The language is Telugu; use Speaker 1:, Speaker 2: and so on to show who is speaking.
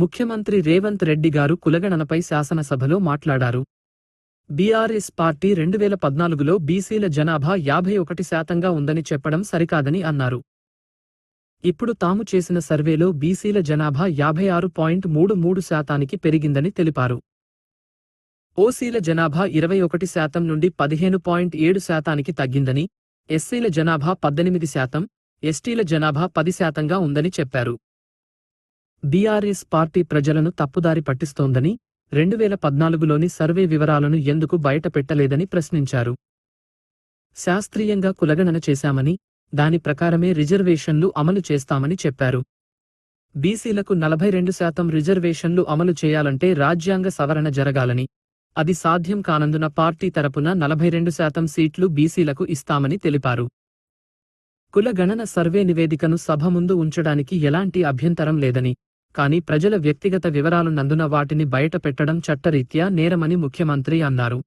Speaker 1: ముఖ్యమంత్రి రేవంత్ రెడ్డి గారు కులగణనపై శాసనసభలో మాట్లాడారు. బీఆర్ఎస్ పార్టీ రెండు వేల పద్నాలుగులో బీసీల జనాభా యాభై ఒకటి శాతంగా ఉందని చెప్పడం సరికాదని అన్నారు. ఇప్పుడు తాము చేసిన సర్వేలో బీసీల జనాభా యాభై ఆరు పాయింట్ మూడు మూడు శాతానికి పెరిగిందని తెలిపారు. ఓసీల జనాభా ఇరవై ఒకటి శాతం నుండి పదిహేను పాయింట్ ఏడు శాతానికి తగ్గిందని ఎస్సీల జనాభా పద్దెనిమిది శాతం ఎస్టీల జనాభా పది శాతంగా ఉందని చెప్పారు. బీఆర్ఎస్ పార్టీ ప్రజలను తప్పుదారి పట్టిస్తోందని రెండు వేల పద్నాలుగులోని సర్వే వివరాలను ఎందుకు బయటపెట్టలేదని ప్రశ్నించారు. శాస్త్రీయంగా కులగణన చేశామని దాని ప్రకారమే రిజర్వేషన్లు అమలు చేస్తామని చెప్పారు. బీసీలకు నలభై రెండు శాతం రిజర్వేషన్లు అమలు చేయాలంటే రాజ్యాంగ సవరణ జరగాలని అది సాధ్యం కానందున పార్టీ తరపున నలభై రెండు శాతం సీట్లు బీసీలకు ఇస్తామని తెలిపారు. కులగణన సర్వే నివేదికను సభ ముందు ఉంచడానికి ఎలాంటి అభ్యంతరం లేదని కానీ ప్రజల వ్యక్తిగత వివరాలున్నందున వాటిని బయటపెట్టడం చట్టరీత్యా నేరమని ముఖ్యమంత్రి అన్నారు.